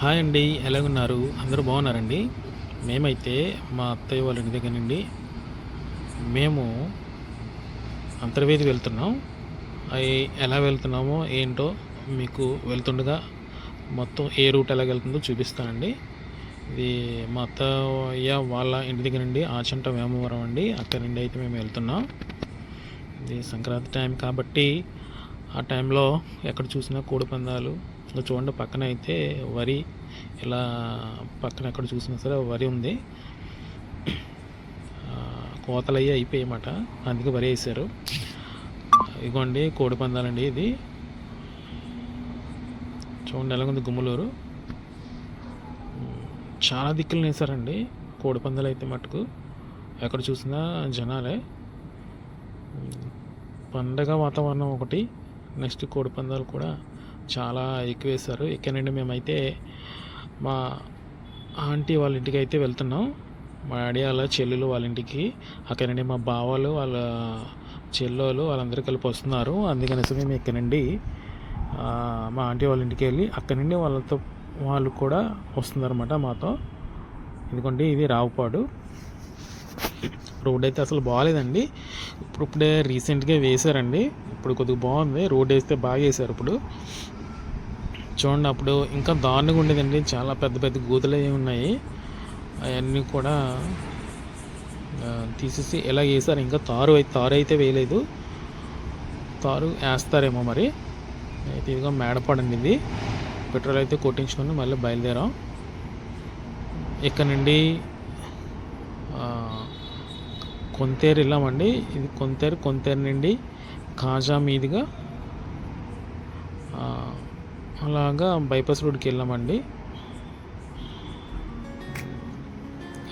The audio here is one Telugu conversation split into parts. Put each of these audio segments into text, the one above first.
హాయ్ అండి ఎలాగున్నారు? అందరూ బాగున్నారండి? మేమైతే మా అత్తయ్య వాళ్ళ ఇంటి దగ్గర నుండి మేము అంతర్వేది వెళ్తున్నాం. అవి ఎలా వెళ్తున్నామో ఏంటో మీకు వెళ్తుండగా మొత్తం ఏ రూట్ ఎలా వెళ్తుందో చూపిస్తానండి. ఇది మా అత్తయ్య వాళ్ళ ఇంటి దగ్గర నుండి ఆచంట వేమవరం అండి. అక్కడి నుండి అయితే మేము వెళ్తున్నాం. ఇది సంక్రాంతి టైం కాబట్టి ఆ టైంలో ఎక్కడ చూసినా కోడి పందాలు చూడండి పక్కన అయితే వరి ఇలా పక్కన ఎక్కడ చూసినా సరే వరి ఉంది. కోతలు అయ్యి అయిపోయాయన్నమాట. అందుకే వరి వేసారు ఇగోండి కోడి పందాలండి ఇది. చూడండి ఎలాగుంది గుమ్మలూరు. చాలా దిక్కులు వేసారండి కోడి పందాలు అయితే మటుకు. ఎక్కడ చూసినా జనాలే. పండగ వాతావరణం ఒకటి నెక్స్ట్ కోడి పందాలు కూడా చాలా ఎక్కువ వేశారు ఇక్కడ నుండి మేమైతే మా ఆంటీ వాళ్ళ ఇంటికి అయితే వెళ్తున్నాం. మా డాడీ వాళ్ళ చెల్లెలు వాళ్ళ ఇంటికి. అక్కడ నుండి మా బావాలు వాళ్ళ చెల్లెలు వాళ్ళందరూ కలిపి వస్తున్నారు. అందుకనేసి మేము ఇక్కడ నుండి మా ఆంటీ వాళ్ళ ఇంటికి వెళ్ళి అక్కడ నుండి వాళ్ళతో వాళ్ళు కూడా వస్తున్నారన్నమాట మాతో. ఎందుకంటే ఇది రావుపాడు. రోడ్ అయితే అసలు బాగాలేదండి ఇప్పుడు ఇప్పుడే రీసెంట్గా వేశారండి. ఇప్పుడు కొద్దిగా బాగుంది. రోడ్ వేస్తే బాగా వేశారు ఇప్పుడు. చూడండి అప్పుడు ఇంకా దారుణంగా ఉండేదండి. చాలా పెద్ద పెద్ద గూతులు అవి ఉన్నాయి. అవన్నీ కూడా తీసేసి ఎలా వేసారు ఇంకా తారు అయితే తారు అయితే వేయలేదు. తారు వేస్తారేమో మరి. అయితే ఇదిగో మేడపడండి ఇది. పెట్రోల్ అయితే కొట్టించుకొని మళ్ళీ బయలుదేరాం. ఇక్కడ నుండి కొంతేరు వెళ్ళామండి. ఇది కొంతేరు కొంతేరు నుండి కాజా మీదుగా అలాగా బైపాస్ రోడ్కి వెళ్ళామండి.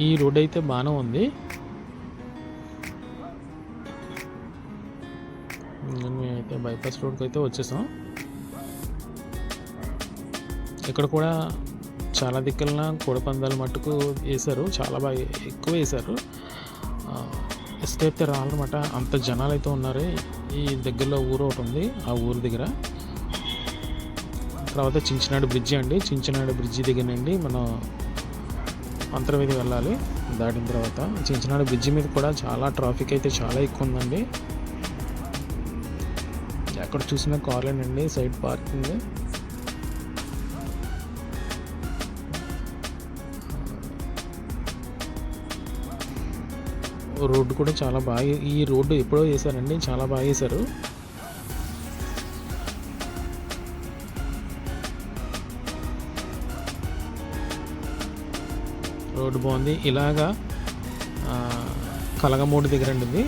ఈ రోడ్ అయితే బాగానే ఉంది. ఇంకా మేమైతే బైపాస్ రోడ్కి అయితే వచ్చేసాం. ఇక్కడ కూడా చాలా దిక్కులన కోడి పందాలు మట్టుకు వేశారు. చాలా బాగా ఎక్కువ వేశారు. ఇస్తే అయితే రాలన్నమాట అంత జనాలు అయితే ఉన్నారు. ఈ దగ్గరలో ఊరు ఒకటి ఉంది. ఆ ఊరు దగ్గర తర్వాత చించినాడు బ్రిడ్జి అండి. చించినాడు బ్రిడ్జి దగ్గర నుండి మనం అంతర్వేది వెళ్ళాలి. దాటిన తర్వాత చించినాడు బ్రిడ్జి మీద కూడా చాలా ట్రాఫిక్ అయితే చాలా ఎక్కువ ఉందండి. ఎక్కడ చూసినా కార్లేనండి సైడ్ పార్కింగ్ రోడ్డు కూడా చాలా బాగా ఈ రోడ్డు ఎప్పుడో వేశారండి చాలా బాగా వేశారు. రోడ్డు బాగుంది. ఇలాగా కలగమూడి దగ్గర అండి ఇది.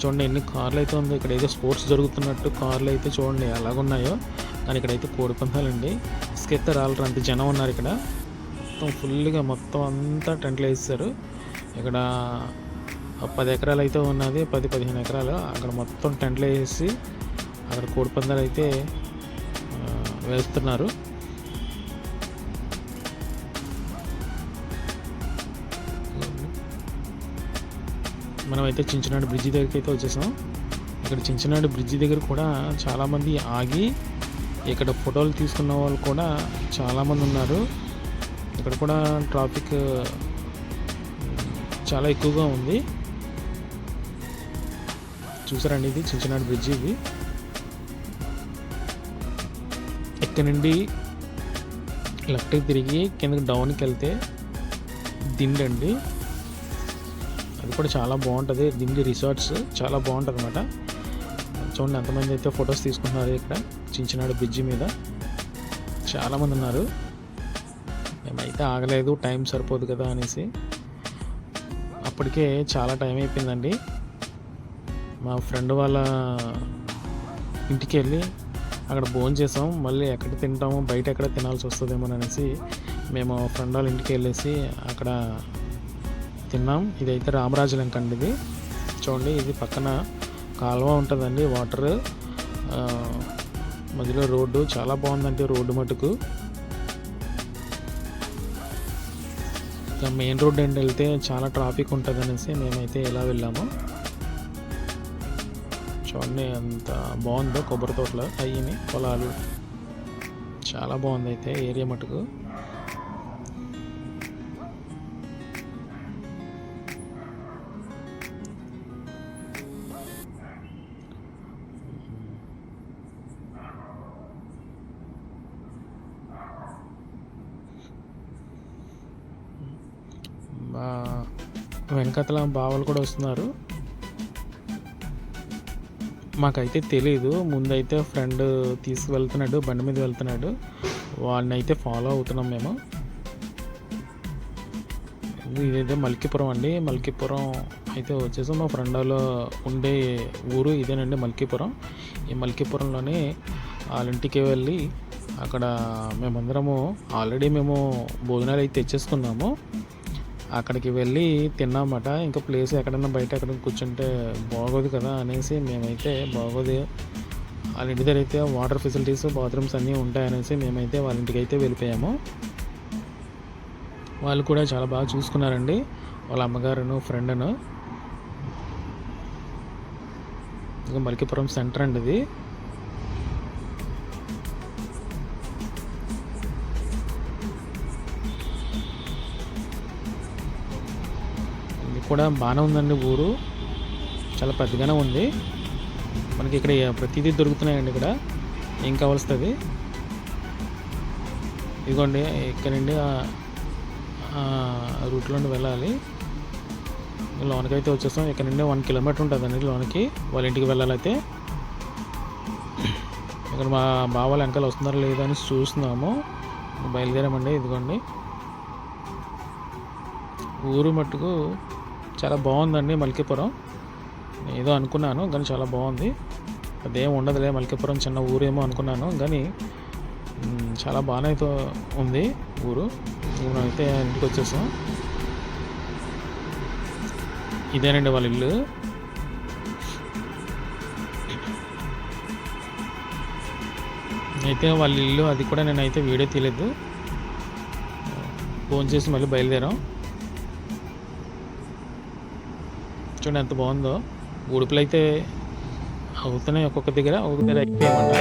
చూడండి ఎన్ని కార్లు అయితే ఉందో ఇక్కడ ఏదో స్పోర్ట్స్ జరుగుతున్నట్టు కార్లు అయితే చూడండి ఎలాగున్నాయో. కానీ ఇక్కడైతే కోడి పందాలండి. ఇసుకెత్తే రాలరు అంత జనం ఉన్నారు ఇక్కడ. మొత్తం ఫుల్గా మొత్తం అంతా టెంట్లు వేస్తారు ఇక్కడ పది ఎకరాలు అయితే ఉన్నది పది పదిహేను ఎకరాలు. అక్కడ మొత్తం టెంట్లు వేసి అక్కడ కోడి పందాలు అయితే వేస్తున్నారు. మనమైతే చించినాడు బ్రిడ్జి దగ్గరికి అయితే వచ్చేసాం. ఇక్కడ చించినాడు బ్రిడ్జి దగ్గర కూడా చాలామంది ఆగి ఇక్కడ ఫోటోలు తీసుకున్న వాళ్ళు కూడా చాలామంది ఉన్నారు. ఇక్కడ కూడా ట్రాఫిక్ చాలా ఎక్కువగా ఉంది. చూసారండి ఇది చించినాడు బ్రిడ్జి ఇది. ఇక్కడ నుండి లెఫ్ట్కి తిరిగి కిందకి డౌన్కి వెళ్తే దిండండి. అది కూడా చాలా బాగుంటుంది. దీనికి రిసార్ట్స్ చాలా బాగుంటుంది అనమాట చూడండి ఎంతమంది అయితే ఫొటోస్ తీసుకుంటున్నారు ఇక్కడ. చించినాడు బ్రిడ్జి మీద. చాలామంది ఉన్నారు. మేమైతే ఆగలేదు టైం సరిపోదు కదా అనేసి. అప్పటికే చాలా టైం అయిపోయిందండి. మా ఫ్రెండ్ వాళ్ళ ఇంటికి వెళ్ళి అక్కడ భోజనం చేసాం. మళ్ళీ ఎక్కడ తింటాము బయట ఎక్కడ తినాల్సి వస్తుందేమో అనేసి మేము ఫ్రెండ్ వాళ్ళ ఇంటికి వెళ్ళేసి అక్కడ తిన్నాం. ఇదైతే రామరాజు లంక అండి ఇది చూడండి ఇది పక్కన కాలువ ఉంటుందండి వాటర్. మధ్యలో రోడ్డు. చాలా బాగుందండి రోడ్డు మటుకు. మెయిన్ రోడ్ ఎండ్ వెళ్తే చాలా ట్రాఫిక్ ఉంటుంది అనేసి మేమైతే ఇలా వెళ్ళాము. చూడండి అంత బాగుందో కొబ్బరి తోటలో అయ్యి పొలాలు. చాలా బాగుంది అయితే ఏరియా మటుకు. వెనకతల బావలు కూడా వస్తున్నారు. మాకైతే తెలీదు. ముందైతే ఫ్రెండ్ తీసుకువెళ్తున్నాడు బండి మీద వెళ్తున్నాడు. వాడిని అయితే ఫాలో అవుతున్నాం మేము. ఇదైతే మల్కీపురం అండి. మల్కీపురం అయితే వచ్చేసి మా ఫ్రెండ్ ఉండే ఊరు ఇదేనండి మల్కీపురం. ఈ మల్కీపురంలోనే వాళ్ళ ఇంటికి వెళ్ళి అక్కడ మేమందరము ఆల్రెడీ మేము భోజనాలు అయితే తెచ్చేసుకున్నాము. అక్కడికి వెళ్ళి తిన్నామట. ఇంకా ప్లేస్ ఎక్కడైనా బయట ఎక్కడ కూర్చుంటే బాగోదు కదా అనేసి మేమైతే బాగోదు. వాళ్ళ ఇంటి దగ్గర అయితే వాటర్ ఫెసిలిటీస్ బాత్రూమ్స్ అన్నీ ఉంటాయనేసి మేమైతే వాళ్ళ ఇంటికి అయితే వెళ్ళిపోయాము. వాళ్ళు కూడా చాలా బాగా చూసుకున్నారండి. వాళ్ళ అమ్మగారును ఫ్రెండ్ను ఇంకా మలికిపురం సెంటర్ అండి ఇది. కూడా బాగానే ఉందండి ఊరు చాలా పెద్దగానే ఉంది. మనకి ఇక్కడ ప్రతిదీ దొరుకుతున్నాయండి ఇక్కడ. ఏం కావాల్స్తుంది ఇదిగోండి ఇక్కడ నుండి రూట్లోండి రూట్లో వెళ్ళాలి. లోనికి అయితే వచ్చేస్తాం. ఇక్కడ నుండి వన్ కిలోమీటర్ ఉంటుందండి లోనికి. వాళ్ళ ఇంటికి వెళ్ళాలైతే. ఇక్కడ మా బావ వాళ్ళ వెనకాల వస్తున్నారా లేదా అని చూస్తున్నాము. బయలుదేరామండి ఇదిగోండి. ఊరు మట్టుకు చాలా బాగుందండి మల్కీపురం. ఏదో అనుకున్నాను కానీ చాలా బాగుంది. అదేం ఉండదులే మల్కీపురం చిన్న ఊరేమో అనుకున్నాను కానీ చాలా బాగానే అయితే ఉంది ఊరు. అయితే ఇంటికి వచ్చేసాం. ఇదేనండి వాళ్ళ ఇల్లు. అయితే వాళ్ళ ఇల్లు అది కూడా నేనైతే వీడియో తీయలేదు. ఫోన్ చేసి మళ్ళీ బయలుదేరాం. చూడండి ఎంత బాగుందో. ఉడుపులు అయితే అవుతున్నాయి ఒక్కొక్క దగ్గర ఒక్కొక్క దగ్గర ఎక్కిపోయామంట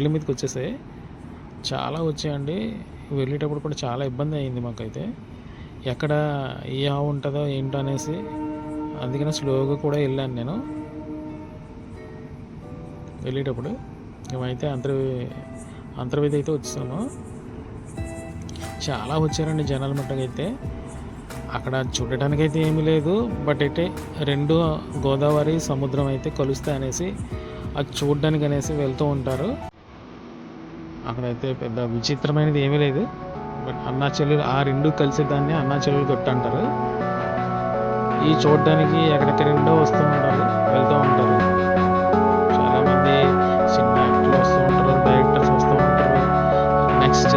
రోడ్ల మీదకి వచ్చేసాయి చాలా వచ్చాయండి. వెళ్ళేటప్పుడు కూడా చాలా ఇబ్బంది అయింది మాకైతే. ఎక్కడ ఏ ఆవు ఉంటుందో ఏంటో అనేసి అందుకనే స్లోగా కూడా వెళ్ళాను నేను. వెళ్ళేటప్పుడు మేమైతే అంతర్ అంతర్వేది అయితే వచ్చాము చాలా వచ్చారండి జనాల మట్టుకైతే. అక్కడ చూడటానికి అయితే ఏమీ లేదు. బట్ అయితే రెండు గోదావరి సముద్రం అయితే కలుస్తాయి అనేసి అది చూడడానికి అనేసి వెళ్తూ ఉంటారు. అక్కడైతే పెద్ద విచిత్రమైనది ఏమీ లేదు. బట్ అన్నా చెల్లెలు ఆ రెండు కలిసి దాన్ని అన్నా చెల్లెలు గట్టు అంటారు. ఈ చూడడానికి ఎక్కడెక్కడ రెండో వస్తూ ఉంటారు వెళ్తూ ఉంటారు. చాలామంది సినిమా యాక్టర్లు వస్తూ ఉంటారు డైరెక్టర్స్ వస్తూ ఉంటారు. నెక్స్ట్